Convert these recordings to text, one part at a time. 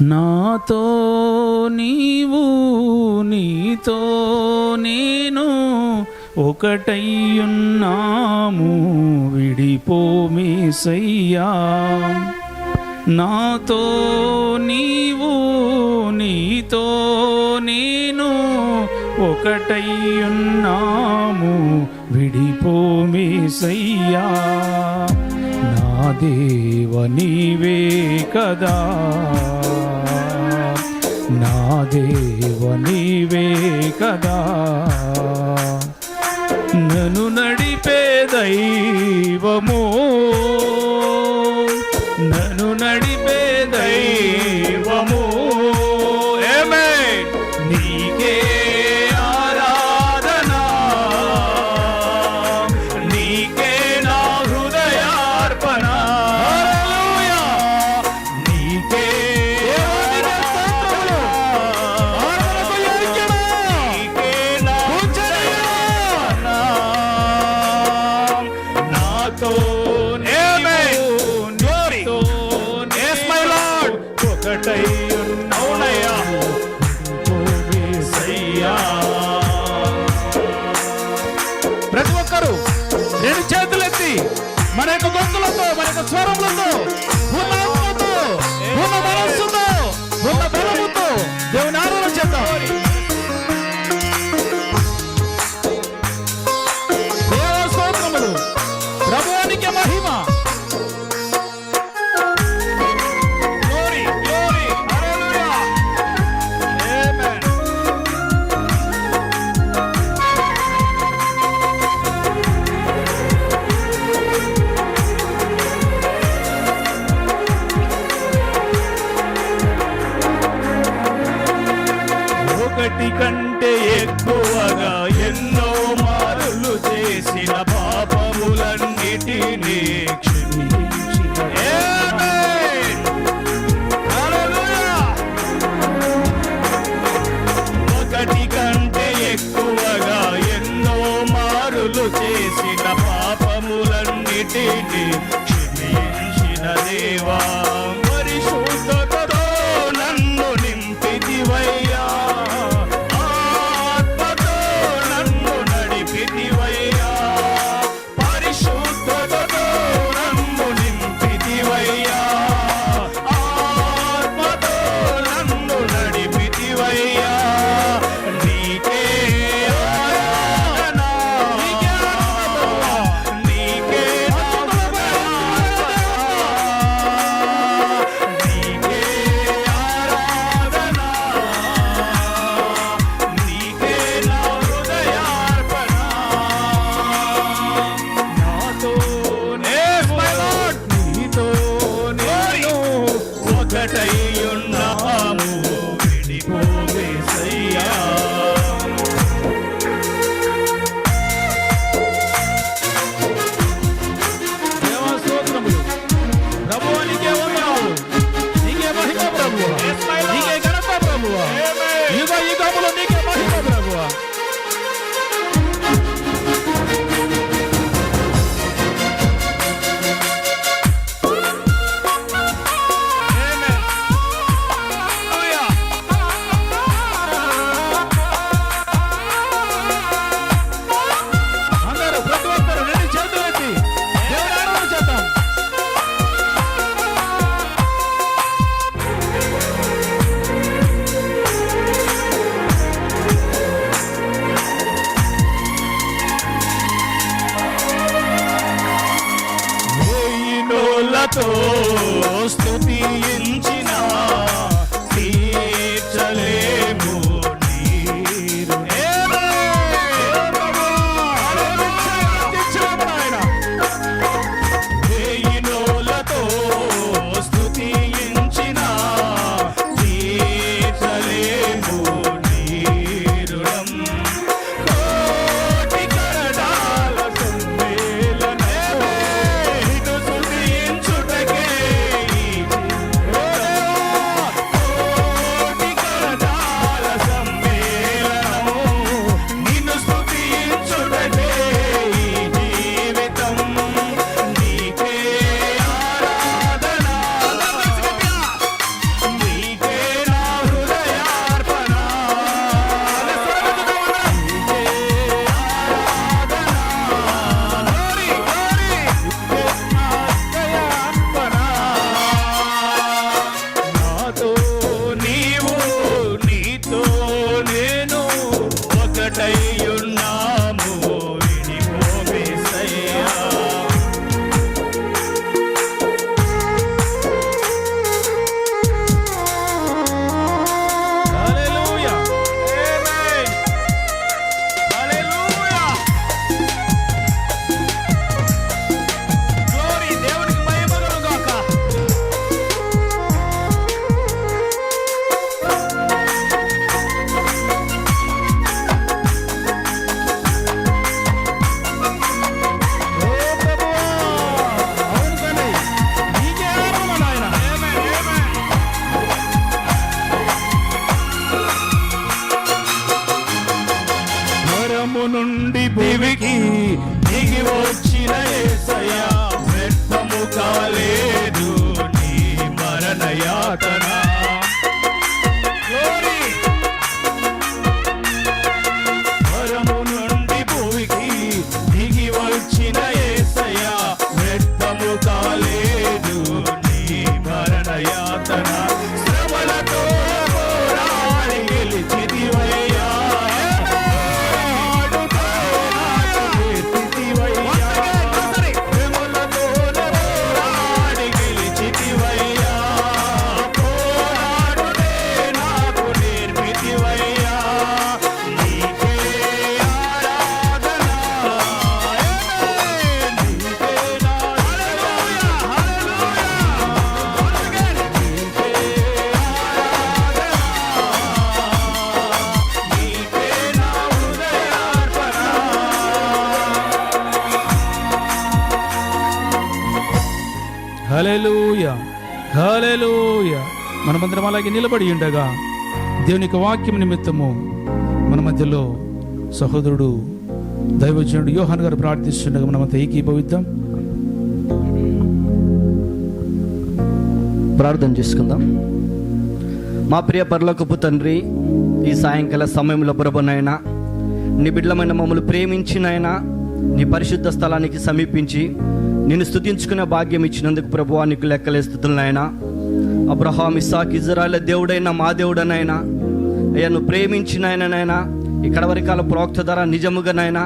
నాతో నీవు నీతో నేను ఒకటయ్యున్నాము విడిపోమేసయ్యా నాతో నీవు నీతో నేను ఒకటయ్యున్నాము విడిపోమేసయ్యా నా దేవ నీవే కదా. నా దేవ నీవే కదా. నను నడిపే దైవము ఒక్కరు. రెండు చేతులెత్తి మన యొక్క గొంతులతో మన యొక్క స్వరములతో పూర్ణ మనస్సుతో a. నుండి భూమికి దిగి వచ్చిన ఏసయ్యా వ్యర్థము కాలేదు. నీ మరణయాతనా హలేలోయ మనమందరం అలాగే నిలబడి ఉండగా దేవుని వాక్యం నిమిత్తము మన మధ్యలో సహోదరుడు దైవజనుడు యోహాన్ గారు ప్రార్థిస్తుండగా మనమంతా ఏకీభవిద్దాం. ప్రార్థన చేసుకుందాం. మా ప్రియ పర్లోకపు తండ్రి ఈ సాయంకాల సమయంలో ప్రభనైనా నీ బిడ్డలమైన మమ్మల్ని ప్రేమించినైనా నీ పరిశుద్ధ స్థలానికి సమీపించి నిన్ను స్థుతించుకునే భాగ్యం ఇచ్చినందుకు ప్రభువా నీకు లెక్కలే స్థుతులనైనా అబ్రహాం ఇసాక్ ఇజ్రాయల్ దేవుడైనా మా దేవుడనైనా అయ్యా నువ్వు ప్రేమించినైనానైనా ఇక్కడ వరకాల ప్రోక్త ధర నిజముగానైనా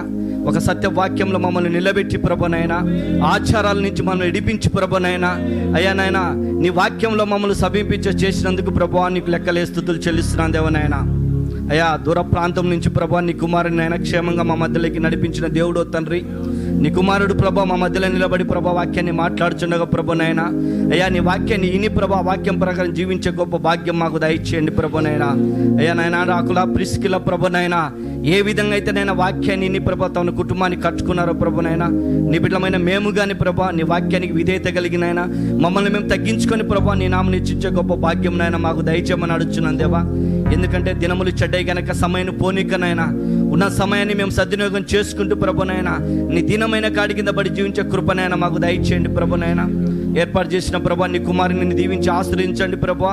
ఒక సత్య వాక్యంలో మమ్మల్ని నిలబెట్టి ప్రభనైనా ఆచారాల నుంచి మమ్మల్ని ఇడిపించి ప్రభనైనా అయ్యా నాయనా నీ వాక్యంలో మమ్మల్ని సమీపించ చేసినందుకు ప్రభా నీకు లెక్కలే స్థుతులు చెల్లిస్తున్నాను దేవనైనా అయ్యా దూర ప్రాంతం నుంచి ప్రభా నీ కుమారుని అయినా క్షేమంగా మా మధ్యలోకి నడిపించిన దేవుడో తండ్రి. నీ కుమారుడు ప్రభా మా మధ్యలో నిలబడి ప్రభా వాక్యాన్ని మాట్లాడుచుండగా ప్రభునైనా అయ్యా నీ వాక్యాన్ని ఇని ప్రభా వాక్యం ప్రకారం జీవించే గొప్ప భాగ్యం మాకు దయచేయండి ప్రభునైనా అయ్యా నాయనా రాకుల ప్రిస్కిల ప్రభునైనా ఏ విధంగా అయితే నేను వాక్యాన్ని ఇని ప్రభా తన కుటుంబాన్ని కట్టుకున్నారో ప్రభునైనా నీ బిడ్డమైన మేము కానీ ప్రభా నీ వాక్యానికి విధేయత కలిగినైనా మమ్మల్ని మేము తగ్గించుకొని ప్రభా నీ నామని ఇచ్చించే గొప్ప భాగ్యం నాయన మాకు దయచేయమని అడుగుచున్నాను దేవా. ఎందుకంటే దినములు చెడ్డాయి గనక సమయం పోనీకనైనా ఉన్న సమయాన్ని మేము సద్వినియోగం చేసుకుంటూ ప్రభునైనా నీ దీనమైన కాడి కింద పడి జీవించే కృపనైనా మాకు దయచేయండి ప్రభునైనా. ఏర్పాటు చేసిన ప్రభా నీ కుమారుని దీవించి ఆశ్రయించండి ప్రభా.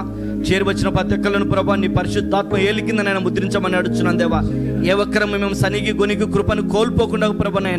చేరువచ్చిన పత్రికలను ప్రభా నీ పరిశుద్ధాత్మ ఏలి కింద నేను ముద్రించమని అడుచున్నాను దేవా. ఏ ఒక్కరం మేము సనిగి గొనిగి కృపను కోల్పోకుండా ప్రభునైనా